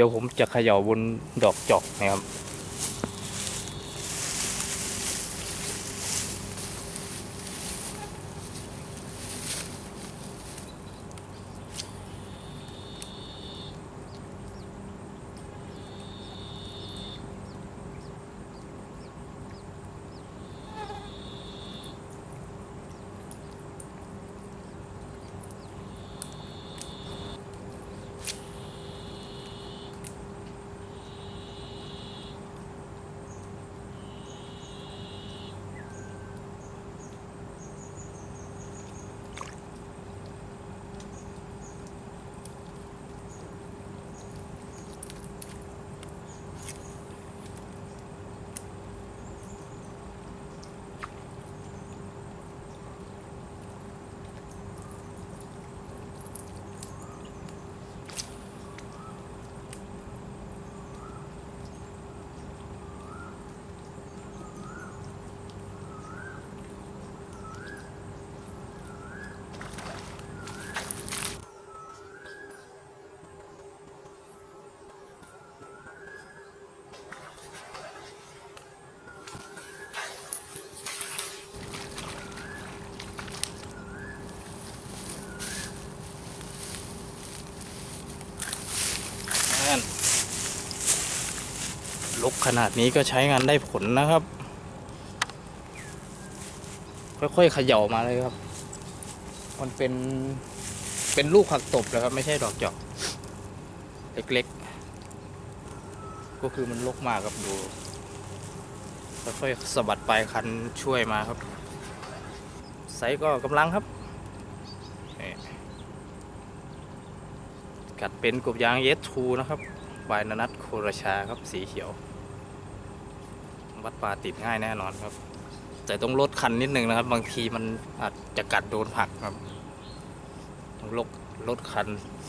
ดี๋ยวผมจะเขย่าบนดอกจอกนะครับ นั่น ลุกขนาดนี้ก็ใช้งานได้ผลนะครับ ค่อยๆเขย่ามาเลยครับ มันเป็นเป็นลูกผักตบนะครับ ไม่ใช่ดอกจอก เล็กๆ ก็คือมันลกมากครับดูค่อยๆสะบัดปลายคันช่วยมาครับไซส์ก็กำลังครับนี่กัดเป็นกบยางเยสทูนะครับ บายนนัทโครชาครับสีเขียว วัดป่าติดง่ายแน่นอนครับ แต่ต้องลดคันนิดนึงนะครับ บางทีมันอาจจะกัดโดนผักครับต้องลดลดคัน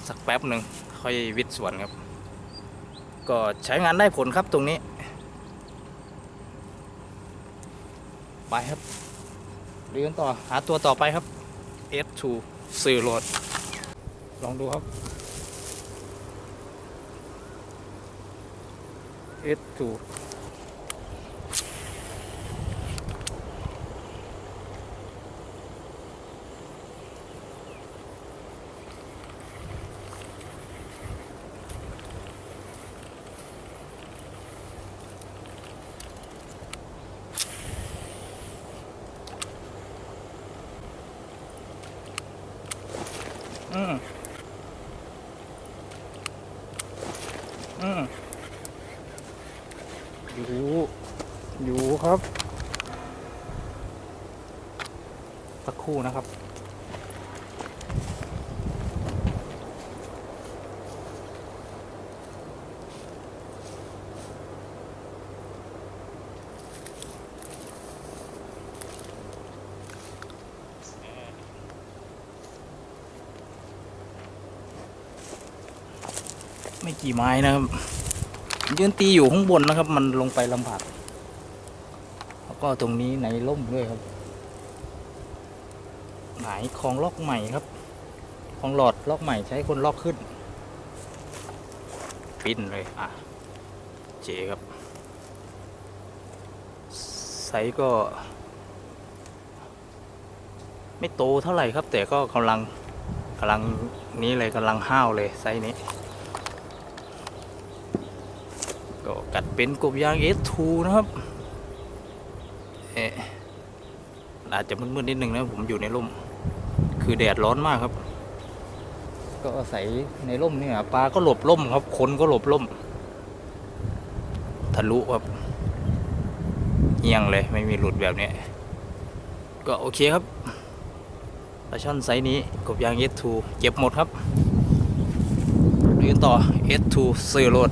สักแป๊บหนึ่งค่อยวิดสวนครับ ก็ใช้งานได้ผลครับตรงนี้ ไปครับเรียนต่อหาตัวต่อไปครับ S2 สื่อโหลด ลองดูครับ S2 อืมอืมอยู่ อยู่ครับ สักครู่นะครับ ไม่กี่ไม้นะครับยืนตีอยู่ข้างบนนะครับ มันลงไปลำบากแล้วก็ตรงนี้ในร่มด้วยครับหมายของลอกใหม่ครับของหลอดลอกใหม่ใช้คนลอกขึ้น ปิ้นเลยอะเจครับไซก็ ไม่โตเท่าไหร่ครับ แต่ก็กำลังกำลังนี้เลยกำลังห้าวเลยไซนี้ ก็กัดเป็นกบยาง S2 นะครับเอะอาจจะมืดๆนิดนึงนะผมอยู่ในร่ม คือแดดร้อนมากครับ ก็อาศัยในร่มเนี่ยปลาก็หลบร่มครับ คนก็หลบร่ม ทะลุครับเอียงเลยไม่มีหลุดแบบนี้ก็โอเคครับปลาช่อนไซส์นี้กบยาง S2 เก็บหมดครับเรียนต่อ S2 ซื้อรถ